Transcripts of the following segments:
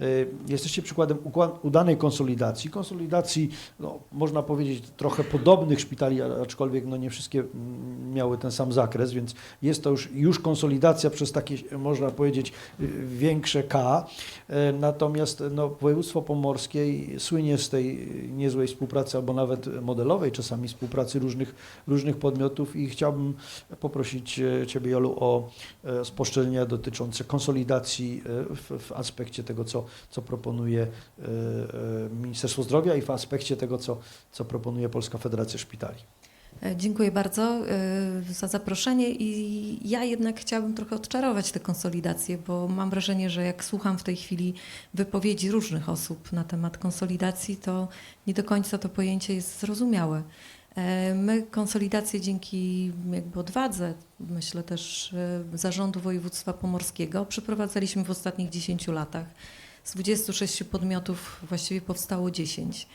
Y, Jesteście przykładem udanej konsolidacji. Konsolidacji, no, można powiedzieć, trochę podobnych szpitali, aczkolwiek no, nie wszystkie mm, miały ten sam zakres, więc jest to już, już konsolidacja przez takie, można powiedzieć, y, większe K. E, Natomiast no, województwo pomorskie słynie z tej niezłej współpracy, albo nawet modelowej czasami współpracy różnych, różnych podmiotów i chciałbym poprosić Ciebie, Jolu, o spostrzeżenia dotyczące konsolidacji w, w aspekcie tego, co, co proponuje e, e, Ministerstwo Zdrowia i w aspekcie tego, co, co proponuje Polska Federacja Szpitali. E, Dziękuję bardzo za zaproszenie i ja jednak chciałabym trochę odczarować tę konsolidację, bo mam wrażenie, że jak słucham w tej chwili wypowiedzi różnych osób na temat konsolidacji, to nie do końca to pojęcie jest zrozumiałe. My konsolidację dzięki jakby odwadze, myślę też zarządu województwa pomorskiego przeprowadzaliśmy w ostatnich 10 latach. Z 26 podmiotów właściwie powstało 10.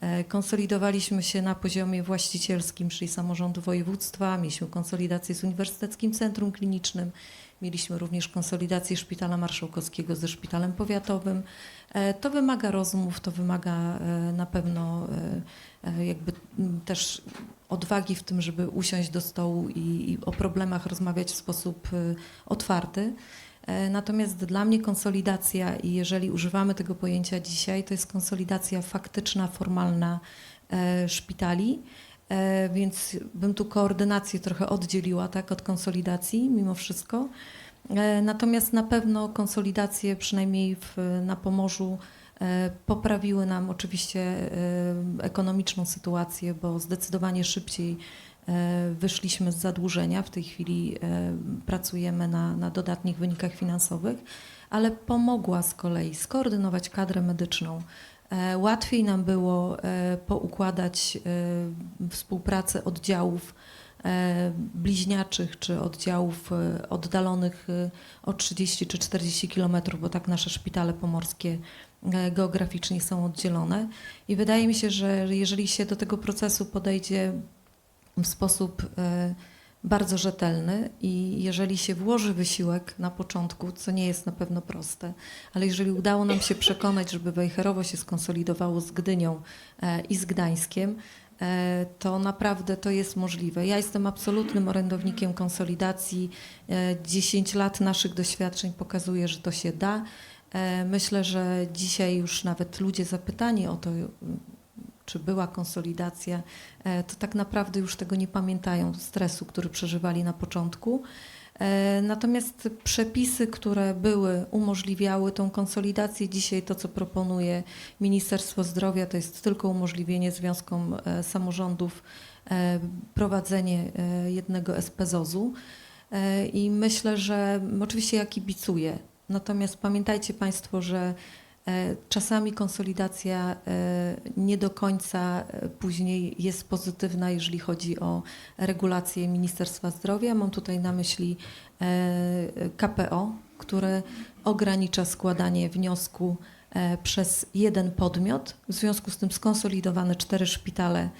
E, Konsolidowaliśmy się na poziomie właścicielskim, czyli samorządu województwa, mieliśmy konsolidację z Uniwersyteckim Centrum Klinicznym, mieliśmy również konsolidację Szpitala Marszałkowskiego ze Szpitalem Powiatowym. E, To wymaga rozmów, to wymaga e, na pewno jakby też odwagi w tym, żeby usiąść do stołu i, i o problemach rozmawiać w sposób otwarty. E, Natomiast dla mnie konsolidacja, i jeżeli używamy tego pojęcia dzisiaj, to jest konsolidacja faktyczna, formalna e, szpitali. E, Więc bym tu koordynację trochę oddzieliła tak, od konsolidacji mimo wszystko. Natomiast na pewno konsolidacje, przynajmniej w, na Pomorzu, poprawiły nam oczywiście ekonomiczną sytuację, bo zdecydowanie szybciej wyszliśmy z zadłużenia. W tej chwili e, pracujemy na, na dodatnich wynikach finansowych, ale pomogła z kolei skoordynować kadrę medyczną. E, Łatwiej nam było e, poukładać e, współpracę oddziałów e, bliźniaczych czy oddziałów e, oddalonych e, o 30 czy 40 kilometrów, bo tak nasze szpitale pomorskie e, geograficznie są oddzielone. I wydaje mi się, że jeżeli się do tego procesu podejdzie w sposób e, bardzo rzetelny i jeżeli się włoży wysiłek na początku, co nie jest na pewno proste, ale jeżeli udało nam się przekonać, żeby Wejherowo się skonsolidowało z Gdynią e, i z Gdańskiem, e, to naprawdę to jest możliwe. Ja jestem absolutnym orędownikiem konsolidacji. E, 10 lat naszych doświadczeń pokazuje, że to się da. Myślę, że dzisiaj już nawet ludzie zapytani o to, czy była konsolidacja, e, to tak naprawdę już tego nie pamiętają, stresu, który przeżywali na początku. E, Natomiast przepisy, które były, umożliwiały tą konsolidację, dzisiaj to, co proponuje Ministerstwo Zdrowia, to jest tylko umożliwienie związkom e, samorządów prowadzenie jednego SPZOZ-u. I myślę, że oczywiście ja kibicuję. Natomiast pamiętajcie Państwo, że Czasami konsolidacja e, nie do końca e, później jest pozytywna, jeżeli chodzi o regulacje Ministerstwa Zdrowia. Mam tutaj na myśli e, KPO, które ogranicza składanie wniosku e, przez jeden podmiot. W związku z tym skonsolidowane cztery szpitale e,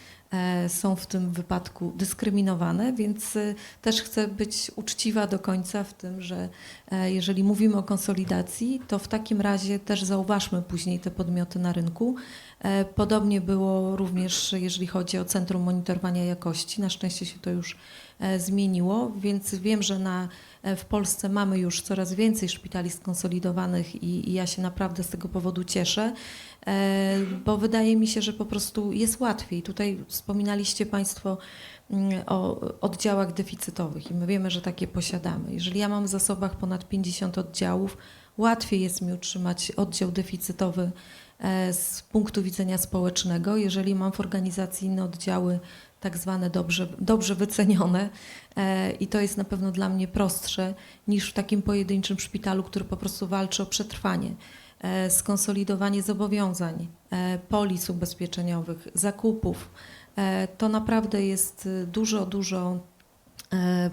są w tym wypadku dyskryminowane, więc e, też chcę być uczciwa do końca w tym, że e, jeżeli mówimy o konsolidacji, to w takim razie też zauważmy później te podmioty na rynku. E, Podobnie było również, jeżeli chodzi o Centrum Monitorowania Jakości. Na szczęście się to już e, zmieniło, więc wiem, że na, e, w Polsce mamy już coraz więcej szpitali skonsolidowanych i, i ja się naprawdę z tego powodu cieszę, e, bo wydaje mi się, że po prostu jest łatwiej. Tutaj wspominaliście Państwo mm, o oddziałach deficytowych i my wiemy, że takie posiadamy. Jeżeli ja mam w zasobach ponad 50 oddziałów, łatwiej jest mi utrzymać oddział deficytowy e, z punktu widzenia społecznego, jeżeli mam w organizacji inne oddziały tak zwane dobrze, dobrze wycenione e, i to jest na pewno dla mnie prostsze niż w takim pojedynczym szpitalu, który po prostu walczy o przetrwanie. E, Skonsolidowanie zobowiązań, e, polis ubezpieczeniowych, zakupów, to naprawdę jest e, dużo, dużo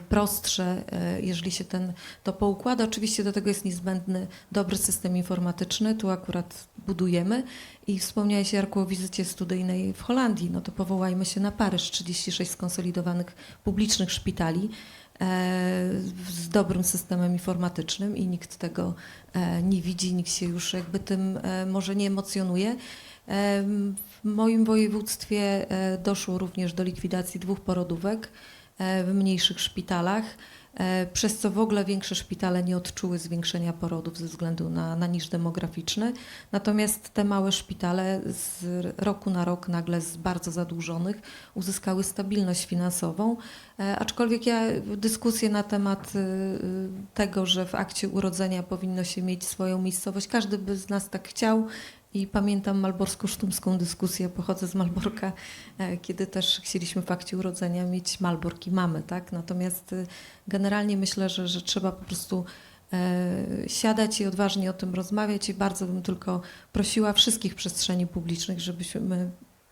prostsze, e, jeżeli się ten, to poukłada. Oczywiście do tego jest niezbędny dobry system informatyczny, tu akurat budujemy i wspomniałeś Jarku o wizycie studyjnej w Holandii, no to powołajmy się na Paryż, 36 skonsolidowanych publicznych szpitali. z dobrym systemem informatycznym i nikt tego e, nie widzi, nikt się już jakby tym e, może nie emocjonuje. E, W moim województwie e, doszło również do likwidacji dwóch porodówek e, w mniejszych szpitalach, e, przez co w ogóle większe szpitale nie odczuły zwiększenia porodów ze względu na, na niż demograficzny. Natomiast te małe szpitale z roku na rok nagle z bardzo zadłużonych uzyskały stabilność finansową. E, Aczkolwiek ja dyskusję na temat tego, że w akcie urodzenia powinno się mieć swoją miejscowość, każdy by z nas tak chciał. I pamiętam malborsko-sztumską dyskusję, pochodzę z Malborka, e, kiedy też chcieliśmy w akcie urodzenia mieć Malbork i mamy, tak? Natomiast y, generalnie myślę, że, że trzeba po prostu e, siadać i odważnie o tym rozmawiać i bardzo bym tylko prosiła wszystkich przestrzeni publicznych, żebyśmy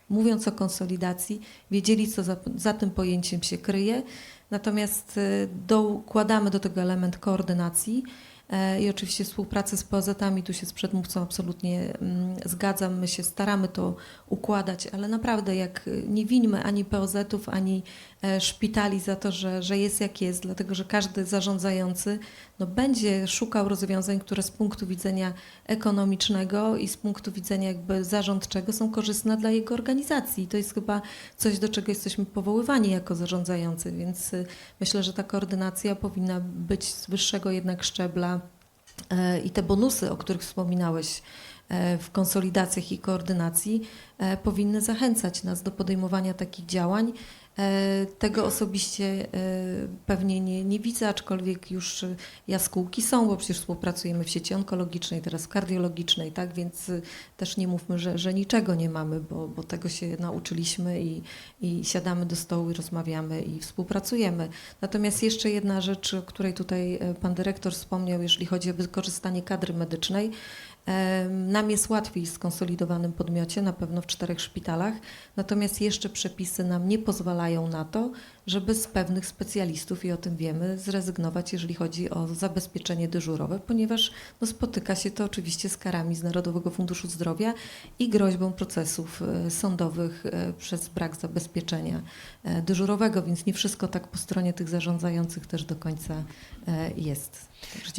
mówiąc o konsolidacji, wiedzieli, co za, za tym pojęciem się kryje. Natomiast e, dokładamy do tego element koordynacji e, i oczywiście współpracy z POZ-ami. Tu się z przedmówcą absolutnie mm, zgadzam. My się staramy to układać, ale naprawdę jak e, nie wińmy ani POZ-ów, ani e, szpitali za to, że, że jest jak jest, dlatego że każdy zarządzający no, będzie szukał rozwiązań, które z punktu widzenia ekonomicznego i z punktu widzenia jakby zarządczego są korzystne dla jego organizacji. I to jest chyba coś, do czego jesteśmy powoływani jako zarządzający, więc y, myślę, że ta koordynacja powinna być z wyższego jednak szczebla e, i te bonusy, o których wspominałeś e, w konsolidacjach i koordynacji, e, powinny zachęcać nas do podejmowania takich działań. E, Tego osobiście e, pewnie nie, nie widzę, aczkolwiek już jaskółki są, bo przecież współpracujemy w sieci onkologicznej, teraz w kardiologicznej, tak? Więc e, też nie mówmy, że, że niczego nie mamy, bo, bo tego się nauczyliśmy i, i siadamy do stołu i rozmawiamy i współpracujemy. Natomiast jeszcze jedna rzecz, o której tutaj pan dyrektor wspomniał, jeżeli chodzi o wykorzystanie kadry medycznej. Nam jest łatwiej w skonsolidowanym podmiocie, na pewno w czterech szpitalach, natomiast jeszcze przepisy nam nie pozwalają na to, żeby z pewnych specjalistów, i o tym wiemy, zrezygnować, jeżeli chodzi o zabezpieczenie dyżurowe, ponieważ no, spotyka się to oczywiście z karami z Narodowego Funduszu Zdrowia i groźbą procesów e, sądowych e, przez brak zabezpieczenia e, dyżurowego, więc nie wszystko tak po stronie tych zarządzających też do końca jest. Także.